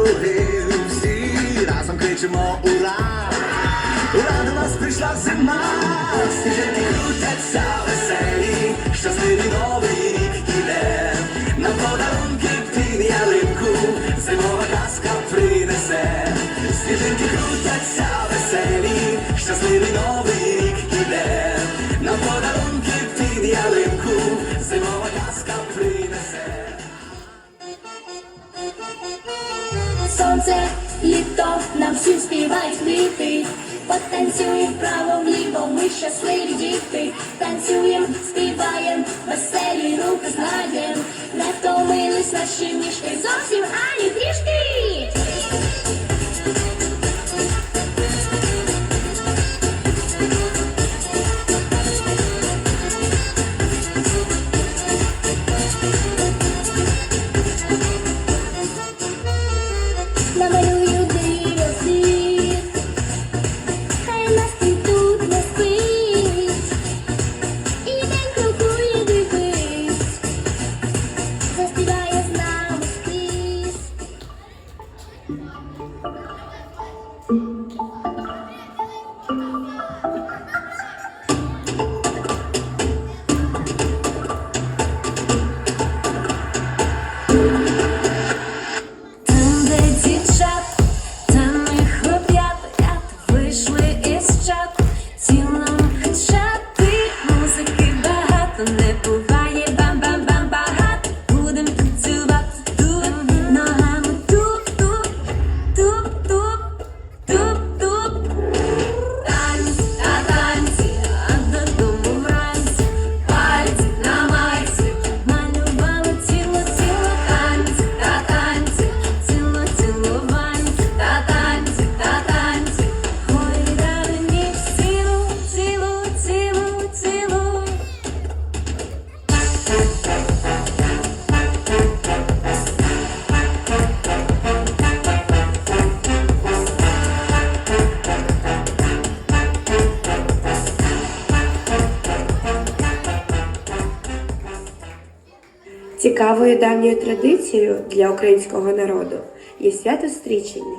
казково всі разом кричимо ура! Ура, до нас прийшла зима, сніжинки крутяться веселі, щасливий новий рік іде, нам подарунки під ялинку, зимова казка принесе, сніжинки крутяться веселі, щасливий новий рік іде, нам подарунки під ялинку, зимова казка принесе. Сонце, літо, нам всім співають квіти. Потанцюємо правом ліво, ми щасливі діти. Танцюєм, співаєм, веселі руки знаєм. Не втомились наші ніжки зовсім ані трішки. Цікавою давньою традицією для українського народу є свято стрічення.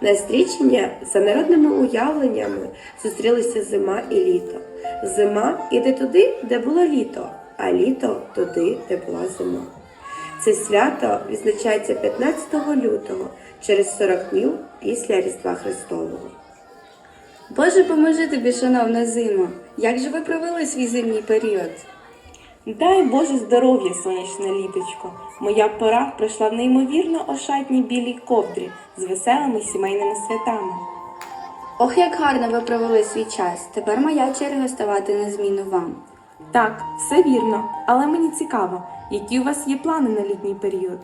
На стрічення за народними уявленнями зустрілися зима і літо. Зима іде туди, де було літо, а літо туди, де була зима. Це свято відзначається 15 лютого через 40 днів після Різдва Христового. Боже, поможи тобі, шановна зима. Як же ви провели свій зимній період? Дай Боже здоров'я, сонячне літочко. Моя пора пройшла в неймовірно ошатній білій ковдрі з веселими сімейними святами. Ох, як гарно ви провели свій час. Тепер моя черга ставати на зміну вам. Так, все вірно, але мені цікаво, які у вас є плани на літній період.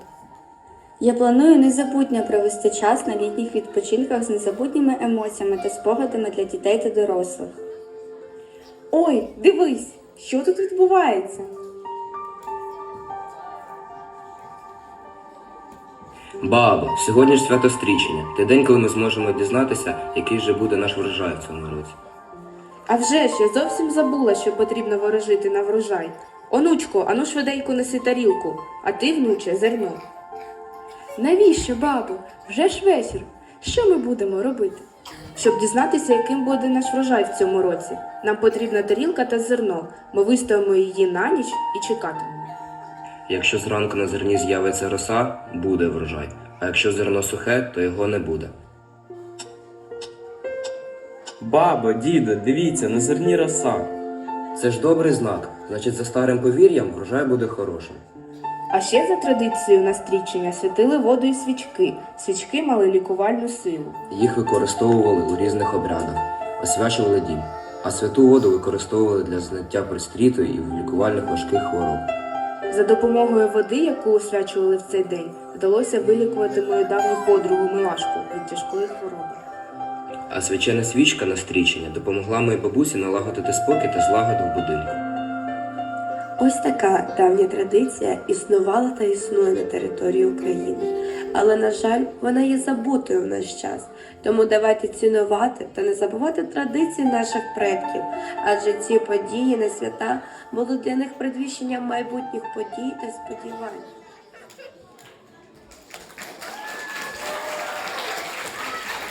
Я планую незабутньо провести час на літніх відпочинках з незабутніми емоціями та спогадами для дітей та дорослих. Ой, дивись, що тут відбувається? Бабо, сьогодні ж свято стрічення. Те день, коли ми зможемо дізнатися, який же буде наш врожай в цьому році. А вже ж я зовсім забула, що потрібно ворожити на врожай. Онучко, ану швиденько неси тарілку, а ти, внуче, зерно. Навіщо, бабо? Вже ж вечір. Що ми будемо робити? Щоб дізнатися, яким буде наш врожай в цьому році, нам потрібна тарілка та зерно. Ми виставимо її на ніч і чекатимемо. Якщо зранку на зерні з'явиться роса, буде врожай. А якщо зерно сухе, то його не буде. Бабо, діду, дивіться, на зерні роса. Це ж добрий знак. Значить, за старим повір'ям врожай буде хорошим. А ще за традицією на стрічення святили воду і свічки. Свічки мали лікувальну силу. Їх використовували у різних обрядах, освячували дім, а святу воду використовували для зняття пристріту і лікувальних важких хвороб. За допомогою води, яку освячували в цей день, вдалося вилікувати мою давню подругу Милашку від тяжкої хвороби. А свячена свічка на стрічення допомогла моїй бабусі налагодити спокій та злагоду в будинку. Ось така давня традиція існувала та існує на території України. Але, на жаль, вона є забутою в наш час. Тому давайте цінувати та не забувати традиції наших предків, адже ці події на свята були для них предвіщенням майбутніх подій та сподівань.